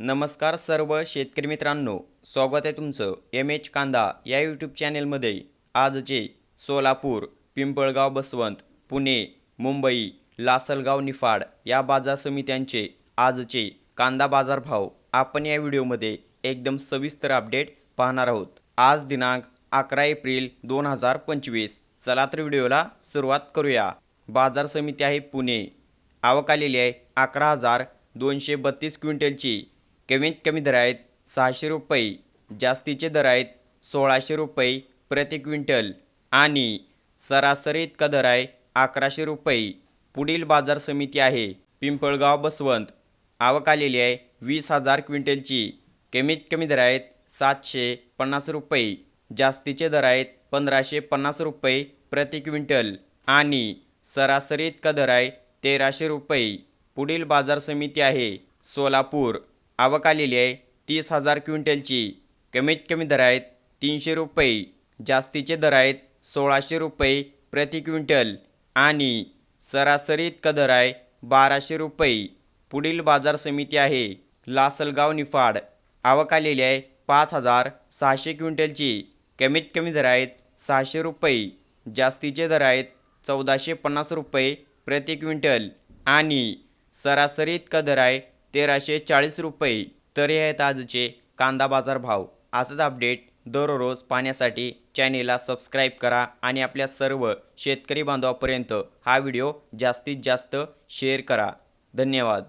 नमस्कार सर्व शेतकरी मित्रांनो स्वागत आहे तुमचं एम एच कांदा या यूट्यूब चॅनेलमध्ये आजचे सोलापूर पिंपळगाव बसवंत पुणे मुंबई लासलगाव निफाड या बाजार समित्यांचे आजचे कांदा बाजारभाव आपण या व्हिडिओमध्ये एकदम सविस्तर अपडेट पाहणार आहोत. आज दिनांक अकरा एप्रिल दोन हजार पंचवीस. चला तर व्हिडिओला सुरुवात करूया. बाजार समिती आहे पुणे. आवक आलेली आहे अकरा हजार दोनशे बत्तीस क्विंटलची. कमीत कमी दर आहेत सहाशे रुपये जास्तीचे दर आहेत सोळाशे रुपये प्रति क्विंटल आणि सरासरी इतका दर आहे अकराशे रुपये पुढील बाजार समिती आहे. पिंपळगाव बसवंत आवक आलेली आहे वीस हजार क्विंटलची. कमीत कमी दर आहेत सातशे पन्नास रुपये जास्तीचे दर आहेत पंधराशे पन्नास रुपये प्रति क्विंटल आणि सरासरी इतका दर आहे तेराशे रुपये पुढील बाजार समिती आहे सोलापूर. आवक आलेली आहे. तीस हजार क्विंटलची. कमीत कमी दर आहेत तीनशे रुपये. जास्तीचे दर आहेत सोळाशे रुपये प्रति क्विंटल. आणि सरासरी इतका दर आहे बाराशे रुपये. पुढील बाजार समिती आहे लासलगाव निफाड. आवक आलेली आहे पाच हजार सहाशे क्विंटलची. कमीत कमी दर आहेत सहाशे रुपये. जास्तीचे दर आहेत चौदाशे पन्नास रुपये प्रति क्विंटल. आणि सरासरी इतका दर आहे तेराशे चाळीस रुपये. तर हे आहेत आजचे कांदा बाजार भाव. असंच अपडेट दररोज पाहण्यासाठी चॅनेलला सबस्क्राईब करा आणि आपल्या सर्व शेतकरी बांधवापर्यंत हा व्हिडिओ जास्तीत जास्त शेअर करा. धन्यवाद.